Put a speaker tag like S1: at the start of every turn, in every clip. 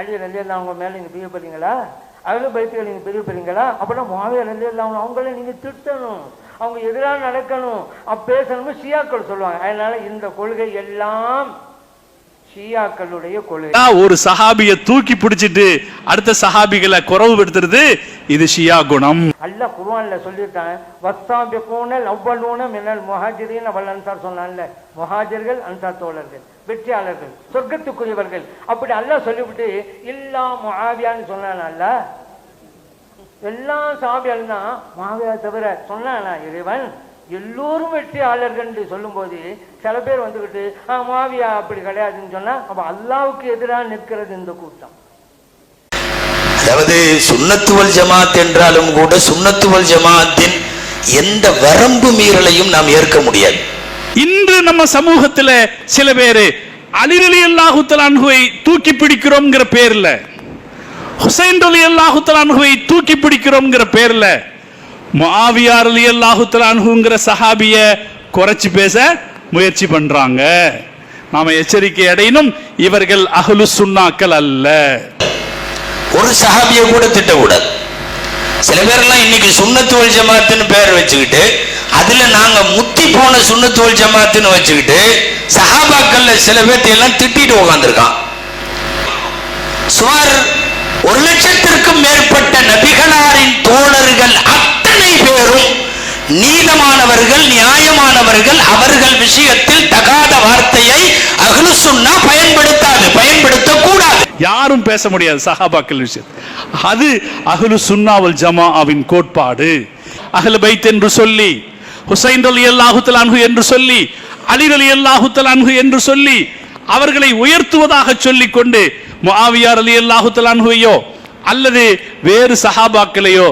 S1: அலி ரலி அவங்க மேலே நீங்கள் பிரியப்படுறீங்களா அகல நீங்கள் நீங்க பிரியப்படுறீங்களா அப்படின்னா மாவியா ரலி அவங்க அவங்கள நீங்கள் திருத்தணும் அவங்க எதிராக நடக்கணும். பேசணும்னு பேசணும் ஷியாக்கள் சொல்லுவாங்க. அதனால் இந்த கொள்கை எல்லாம் ஷியாக்களுடைய
S2: ஆ, ஒரு சஹாபிய தூக்கி பிடிச்சிட்டு அடுத்த சஹாபிகளை குறவு படுத்துறது இது ஷியா குணம்.
S1: அல்லாஹ் குர்ஆன்ல சொல்லிட்டான் வஸ்தாபிகூன அவ்வளூன மினல் முஹாஜிரின் அவள் அன்சார் சொன்னான்ல முஹாஜர்கள் அன்சார் தோழர்கள் வெற்றியாளர்கள் சொர்க்கத்துக்குரியவர்கள். அப்படி அல்லாஹ் சொல்லிவிட்டு இல்லா முஆவியான்னு சொன்னான் அல்லாஹ் எல்லா சாபியாலும் தான் முஆவியா தவிர சொன்னானா இறைவன்? எல்லோரும் வெற்றியாளர்கள் என்று சொல்லும்போது சில பேர் வந்துக்கிட்டு ஆ முஆவியா அப்படி கிடையாதுன்னு சொன்னா அப்ப அல்லாவுக்கு எதிராக நிற்கிறது இந்த கூட்டம்.
S3: அதாவது சுன்னத்துவல் ஜமாத் என்றாலும் கூட சுன்னத்துவல் ஜமாத்தின் எந்த வரம்பு மீறலையும் நாம் ஏற்க முடியாது.
S2: இன்று நம்ம சமூகத்துல சில பேரு அலிரலி அல்லாஹு தலான்ஹுவை தூக்கி பிடிக்கிறோம்ங்கிற பேர்ல ஹுசைன் அலி அல்லாஹு தலான்ஹுவை தூக்கி பிடிக்கிறோம்ங்கிற பேர்ல முஆவியார் அலி அல்லாஹுத்தலான்ஹுங்கிற சஹாபிய குறைச்சு பேச முயற்சி பண்றாங்க. நாம எச்சரிக்கை அடையினும் இவர்கள் அகலு சுண்ணாக்கள் அல்ல.
S3: ஒரு சஹாபியை கூட திட்டக்கூடாது. சில பேரெல்லாம் இன்னைக்கு சுன்னத்துவல் ஜமாத்துன்னு பேர் வச்சுக்கிட்டு அதுல நாங்க முத்தி போன சுன்னத்துவல் ஜமாத்துன்னு வச்சுக்கிட்டு சஹாபாக்கள்ல சில பேர்த்தையெல்லாம் எல்லாம் திட்டிட்டு உட்காந்துருக்கான் சுமார் ஒரு லட்சத்திற்கும் மேற்பட்ட நபிகளாரின் தோழர்கள் நீதமானவர்கள் நியாயமானவர்கள் அவர்கள் விஷயத்தில் தகாத வார்த்தையை அகலு சொன்னா பயன்படுத்தாது பயன்படுத்த கூடாது
S2: யாரும் பேச முடியாது சஹாபாக்கள் விஷயம் அது அகலு சுன்னாவல் ஜமாவின் கோட்பாடு. அகல் பைத் என்று சொல்லி ஹுசைன் அலி அல்லாஹு தலான்ஹு என்று சொல்லி அலி அலி அல்லாஹு என்று சொல்லி அவர்களை உயர்த்துவதாக சொல்லிக் கொண்டு முஆவியார் அலி அல்லாஹு அல்லது வேறு சஹாபாக்களையோ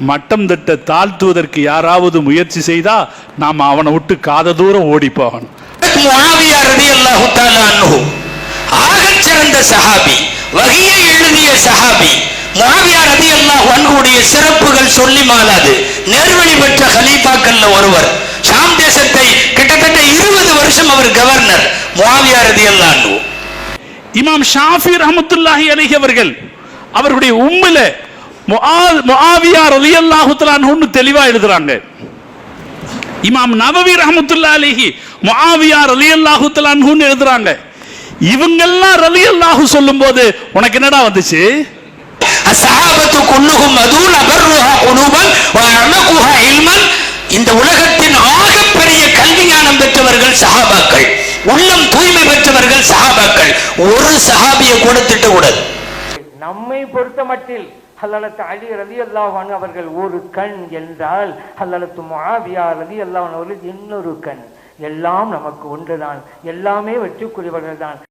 S2: மட்டம் தட்ட தாழ்த்துவதற்கு யாராவது முயற்சி செய்தா நாம் அவனை விட்டு காத தூரம் ஓடி போகணும்.
S3: முஆவியா ரலியல்லாஹு தஆலா அன்ஹு. ஆகச் சிறந்த சஹாபி வஹியை எழுதிய சஹாபி முஆவியா ரலியல்லாஹு அன்ஹுடைய சிறப்புகள் சொல்லி மாளாது நேர்வழி பெற்ற கலீஃபாக்கள்ல ஒருவர். ஷாம் தேசத்தை கிட்டத்தட்ட இருபது வருஷம் அவர் கவர்னர் முஆவியா ரலியல்லாஹு அன்ஹு.
S2: இமாம் ஷாஃபி ரஹமத்துல்லாஹி அலைஹி அவர்கள் அவருடைய உம்மில முஆ- முஆவியா ரலியல்லாஹு தஆலான்னு தெளிவா எழுதுறாங்க. இமாம் நவவி ரஹமத்துல்லாஹி அலைஹி முஆவியா ரலியல்லாஹு தஆலான்னு எழுதுறாங்க. இவங்கெல்லாம் ரலியல்லாஹு சொல்லும்போது உனக்கு என்னடா வந்துச்சு?
S3: அஸ்ஸஹாபத்து குல்லுஹும் அதூன் அபர்ருஹா குலூபன் வ அஅமகுஹா இல்மன். இந்த உலகத்தின் ஆகப்பெரிய கல்வி ஞானம் பெற்றவர்கள் சஹாபாக்கள். உள்ளம் தூய்மை பெற்றவர்கள் சஹாபாக்கள். ஒரு சஹாபியை கூட திட்டக்கூடாது.
S1: நம்மை பொறுத்த மட்டில் ஹல்லலத்து அலி ரலி அல்லாஹான் அவர்கள் ஒரு கண் என்றால் ஹல்லலத்து மாவியா ரலி அல்லாஹான் அவர்கள் இன்னொரு கண். எல்லாம் நமக்கு ஒன்றுதான். எல்லாமே வெற்றிக்குரியவர்கள் தான்